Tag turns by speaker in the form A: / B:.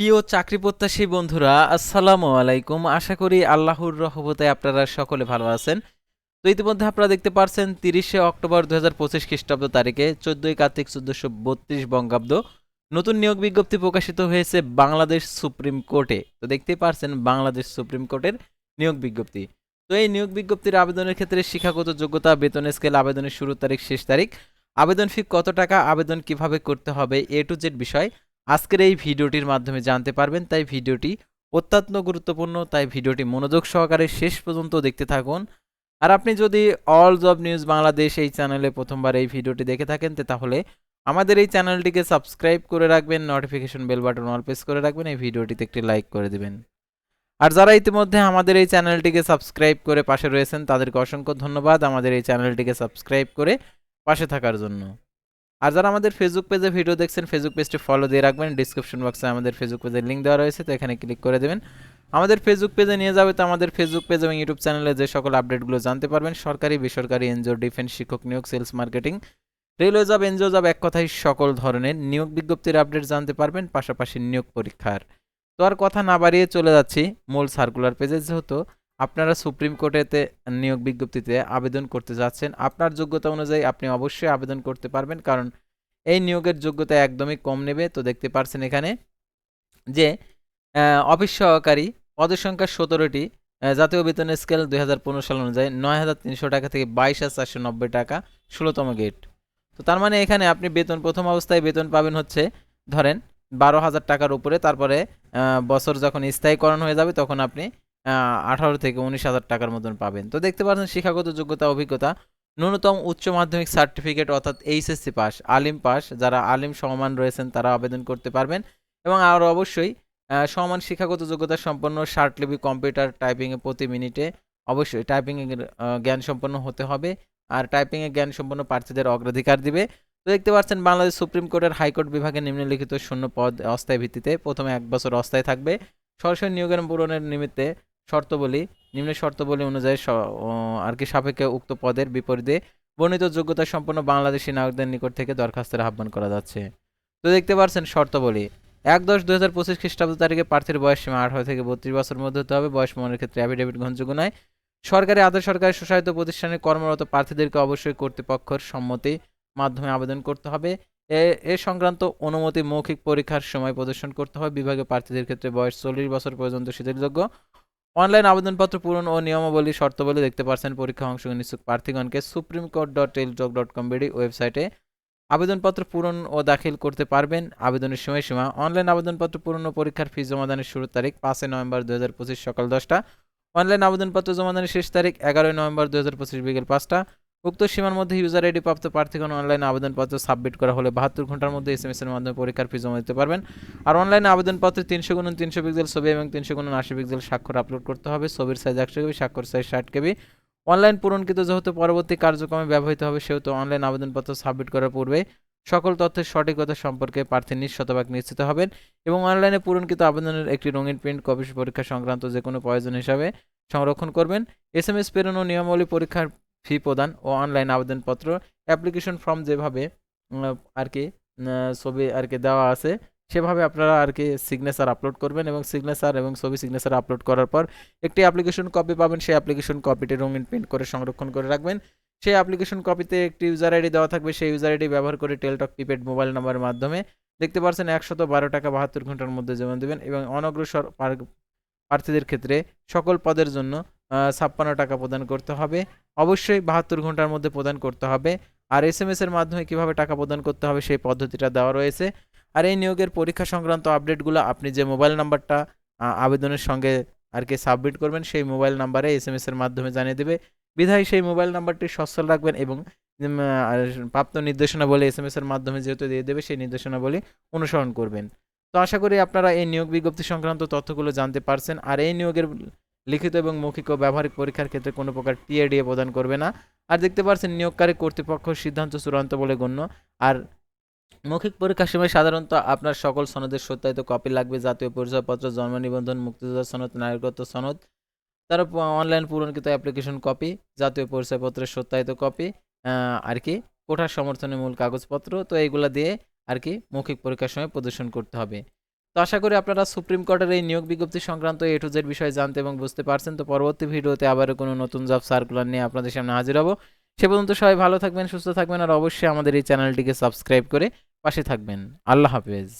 A: প্রিয় চাকরি প্রত্যাশী বন্ধুরা, আসসালামু আলাইকুম। আশা করি আল্লাহর রহমতে আপনারা সকলে ভালো আছেন। তো ইতিমধ্যে আপনারা দেখতে পারছেন, তিরিশে অক্টোবর দু হাজার পঁচিশ খ্রিস্টাব্দ তারিখে চোদ্দই কার্তিক চোদ্দশো বত্রিশ বঙ্গাব্দ নতুন নিয়োগ বিজ্ঞপ্তি প্রকাশিত হয়েছে বাংলাদেশ সুপ্রিম কোর্টে। তো দেখতেই পারছেন বাংলাদেশ সুপ্রিম কোর্টের নিয়োগ বিজ্ঞপ্তি। তো এই নিয়োগ বিজ্ঞপ্তির আবেদনের ক্ষেত্রে শিক্ষাগত যোগ্যতা, বেতন স্কেল, আবেদনের শুরুর তারিখ, শেষ তারিখ, আবেদন ফি কত টাকা, আবেদন কীভাবে করতে হবে, এ টু জেড বিষয় আজকের এই ভিডিওটির মাধ্যমে জানতে পারবেন, তাই ভিডিওটি অত্যন্ত গুরুত্বপূর্ণ, তাই ভিডিওটি মনোযোগ সহকারে শেষ পর্যন্ত দেখতে থাকুন। আর আপনি যদি অল জব নিউজ বাংলাদেশ এই চ্যানেলে প্রথমবার এই ভিডিওটি দেখে থাকেন তাহলে আমাদের এই চ্যানেলটিকে সাবস্ক্রাইব করে রাখবেন, notification bell button all press করে রাখবেন, এই ভিডিওটিতে একটি লাইক করে দিবেন। আর যারা ইতিমধ্যে আমাদের এই চ্যানেলটিকে সাবস্ক্রাইব করে পাশে রয়েছেন, তাদেরকে অসংখ্য ধন্যবাদ আমাদের এই চ্যানেলটিকে সাবস্ক্রাইব করে পাশে থাকার জন্য। আর যারা আমাদের ফেসবুক পেজে ভিডিও দেখছেন ফেসবুক পেজটি ফলো দিয়ে রাখবেন। ডিসক্রিপশন বক্সে আমাদের ফেসবুক পেজের লিঙ্ক দেওয়া রয়েছে, তো এখানে ক্লিক করে দেবেন। আমাদের ফেসবুক পেজে নিয়ে যাবে তো আমাদের ফেসবুক পেজ এবং ইউটিউব চ্যানেলে যে সকল আপডেটগুলো জানতে পারবেন, সরকারি, বেসরকারি এনজিও ডিফেন্স শিক্ষক নিয়োগ sales marketing railway job NGO job এক কথায় সকল ধরনের নিয়োগ বিজ্ঞপ্তির আপডেট জানতে পারবেন, পাশাপাশি নিয়োগ পরীক্ষার। তো আর কথা না বাড়িয়ে চলে যাচ্ছি মূল সার্কুলার পেজে যেহেতু আপনারা সুপ্রিম কোর্টেতে নিয়োগ বিজ্ঞপ্তিতে আবেদন করতে যাচ্ছেন। আপনার যোগ্যতা অনুযায়ী আপনি অবশ্যই আবেদন করতে পারবেন, কারণ এই নিয়োগের যোগ্যতা একদমই কম নেবে। তো দেখতে পারছেন এখানে যে অফিস সহকারী পদের সংখ্যা সতেরোটি জাতীয় বেতন স্কেল দুই হাজার পনেরো সাল অনুযায়ী নয় হাজার তিনশো টাকা থেকে বাইশ হাজার চারশো নব্বই টাকা, ষোলোতম গেট। তো তার মানে এখানে আপনি বেতন, প্রথম অবস্থায় বেতন পাবেন হচ্ছে, ধরেন বারো হাজার টাকার উপরে, তারপরে বছর যখন স্থায়ীকরণ হয়ে যাবে, তখন আপনি আঠারো থেকে উনিশ হাজার টাকার মতন পাবেন। তো দেখতে পাচ্ছেন শিক্ষাগত যোগ্যতা, অভিজ্ঞতা। ন্যূনতম উচ্চ মাধ্যমিক সার্টিফিকেট অর্থাৎ এইচএসসি পাস আলিম পাস যারা আলিম সমান রয়েছেন তারা আবেদন করতে পারবেন। এবং আর অবশ্যই সমান শিক্ষাগত যোগ্যতা সম্পন্ন শার্টলিপি কম্পিউটার টাইপিংয়ে প্রতি মিনিটে অবশ্যই টাইপিংয়ে জ্ঞান সম্পন্ন হতে হবে। আর টাইপিংয়ে জ্ঞান সম্পন্ন প্রার্থীদের অগ্রাধিকার দিবে। তো দেখতে পাচ্ছেন বাংলাদেশ সুপ্রিম কোর্টের হাইকোর্ট বিভাগে নিম্নলিখিত শূন্য পদ অস্থায়ী ভিত্তিতে প্রথমে এক বছর অস্থায়ী থাকবে। সরাসরি নিয়োগের পূরণের নিমিত্তে শর্তবলী, নিম্ন শর্তবলী অনুযায়ী আর কি সাপেক্ষে উক্ত পদের বিপরীতে বর্ণিত যোগ্যতা সম্পন্ন বাংলাদেশি নাগরিকদের নিকট থেকে দরখাস্তের আহ্বান করা যাচ্ছে। তো দেখতে পাচ্ছেন শর্তবলী, এক দশ দুই হাজার পঁচিশ খ্রিস্টাব্দ তারিখে প্রার্থীর বয়স সীমা আঠারো থেকে বত্রিশ বছরের মধ্যে হতে হবে, বয়স মনের ক্ষেত্রে অ্যাফিডেভিট গ্রহণযোগ্য নয় সরকারি আধা সরকারি স্বশাসিত প্রতিষ্ঠানে কর্মরত প্রার্থীদেরকে অবশ্যই কর্তৃপক্ষের সম্মতি মাধ্যমে আবেদন করতে হবে। এ সংক্রান্ত অনুমতি মৌখিক পরীক্ষার সময় প্রদর্শন করতে হবে। বিভাগীয় প্রার্থীদের ক্ষেত্রে বয়স চল্লিশ বছর পর্যন্ত শিথিলযোগ্য। অনলাইন আবেদনপত্র পূরণ ও নিয়মাবলী শর্তাবলী দেখতে পারছেন পরীক্ষা অংশগ্রহণ ইচ্ছুক প্রার্থীগণকে supreme court dot Teletalk dot com BD ওয়েবসাইটে আবেদনপত্র পূরণ ও দাখিল করতে পারবেন। আবেদনের সময়সীমা, অনলাইন আবেদনপত্র পূরণ ও পরীক্ষার ফি জমাদানের শুরুর তারিখ পাঁচই নভেম্বর দু হাজার পঁচিশ সকাল দশটা। অনলাইন আবেদনপত্র জমাদানের শেষ তারিখ এগারোই নভেম্বর দু হাজার পঁচিশ বিকেল পাঁচটা। উক্ত সীমার মধ্যে ইউজার আইডি প্রাপ্ত প্রার্থীগণ অনলাইন আবেদনপত্র সাবমিট করা হলে বাহাত্তর ঘণ্টার মধ্যে এস এম এর মাধ্যমে পরীক্ষার ফি জমা দিতে পারবেন। আর অনলাইনে আবেদনপত্রে তিনশো গুণ তিনশো পিক্সেল ছবি এবং তিনশো গুণ আশি পিক্সেল স্বাক্ষর আপলোড করতে হবে। ছবির সাইজ একশো কেবি, স্বাক্ষর সাইজ ষাট কেবি। অনলাইন পূরণকৃত যেহেতু পরবর্তী কার্যক্রমে ব্যবহৃত হবে, সেহেতু অনলাইন আবেদনপত্র সাবমিট করার পূর্বে সকল তথ্যের সঠিকতা সম্পর্কে প্রার্থী নিজ শতভাগ নিশ্চিত হবেন এবং অনলাইনে পূরণকৃত আবেদনের একটি রঙিন প্রিন্ট কপি পরীক্ষা সংক্রান্ত যে কোনো প্রয়োজন হিসাবে সংরক্ষণ করবেন। এস এম এস প্রেরণ ও নিয়মাবলী পরীক্ষার ফি প্রদান ও অনলাইন আবেদনপত্র অ্যাপ্লিকেশন ফর্ম যেভাবে আর কি ছবি আর কি দেওয়া আছে, সেভাবে আপনারা আর কি সিগনেচার আপলোড করবেন এবং সিগনেচার এবং ছবি সিগনেচার আপলোড করার পর একটি অ্যাপ্লিকেশন কপি পাবেন। সেই অ্যাপ্লিকেশন কপিটি রঙিন প্রিন্ট করে সংরক্ষণ করে রাখবেন। সেই অ্যাপ্লিকেশন কপিতে একটি ইউজার আইডি দেওয়া থাকবে। সেই ইউজার আইডি ব্যবহার করে টেলটক প্রিপেড মোবাইল নাম্বারের মাধ্যমে দেখতে পাচ্ছেন একশত বারো টাকা বাহাত্তর ঘণ্টার মধ্যে জমা দেবেন এবং অনগ্রসর প্রার্থীদের ক্ষেত্রে সকল পদের জন্য ছাপ্পান্ন টাকা প্রদান করতে হবে। অবশ্যই বাহাত্তর ঘণ্টার মধ্যে প্রদান করতে হবে। আর এস এম এর মাধ্যমে কীভাবে টাকা প্রদান করতে হবে সেই পদ্ধতিটা দেওয়া রয়েছে। আর এই নিয়োগের পরীক্ষা সংক্রান্ত আপডেটগুলো আপনি যে মোবাইল নাম্বারটা আবেদনের সঙ্গে আর কি সাবমিট করবেন, সেই মোবাইল নাম্বারে এস এম এর মাধ্যমে জানিয়ে দেবে। বিধায় সেই মোবাইল নাম্বারটি সচ্ছল রাখবেন এবং প্রাপ্ত নির্দেশনাবলী এস এম এর মাধ্যমে যেহেতু দিয়ে দেবে, সেই নির্দেশনাবলী অনুসরণ করবেন। তো আশা করি আপনারা এই নিয়োগ বিজ্ঞপ্তি সংক্রান্ত তথ্যগুলো জানতে পারছেন। আর এই নিয়োগের লিখিত এবং মৌখিক ও ব্যবহারিক পরীক্ষার ক্ষেত্রে কোনো প্রকার টিএডিএ প্রদান করবে না। আর দেখতে পাচ্ছেন নিয়োগকারী কর্তৃপক্ষ সিদ্ধান্ত চূড়ান্ত বলে গণ্য। আর মৌখিক পরীক্ষার সময় সাধারণত আপনার সকল সনদের সত্যায়িত কপি লাগবে, জাতীয় পরিচয়পত্র, জন্ম নিবন্ধন মুক্তিযোদ্ধা সনদ নাগরিকত্ব সনদ, তার অনলাইন পূরণকৃত অ্যাপ্লিকেশন কপি জাতীয় পরিচয়পত্রের সত্যায়িত কপি আর কি, কোঠার সমর্থনের মূল কাগজপত্র। তো এইগুলা দিয়ে আর কি মৌখিক পরীক্ষার সময় প্রদর্শন করতে হবে। তো আশা করি আপনারা সুপ্রিম কোর্টের এই নিয়োগ বিজ্ঞপ্তি সংক্রান্ত এ টু জেড বিষয়ে জানতে এবং বুঝতে পারছেন। তো পরবর্তী ভিডিওতে আবারও কোনো নতুন জব সার্কুলার নিয়ে আপনাদের সামনে হাজির হব। সে পর্যন্ত সবাই ভালো থাকবেন, সুস্থ থাকবেন, আর অবশ্যই আমাদের এই চ্যানেলটিকে সাবস্ক্রাইব করে পাশে থাকবেন। আল্লাহ হাফেজ।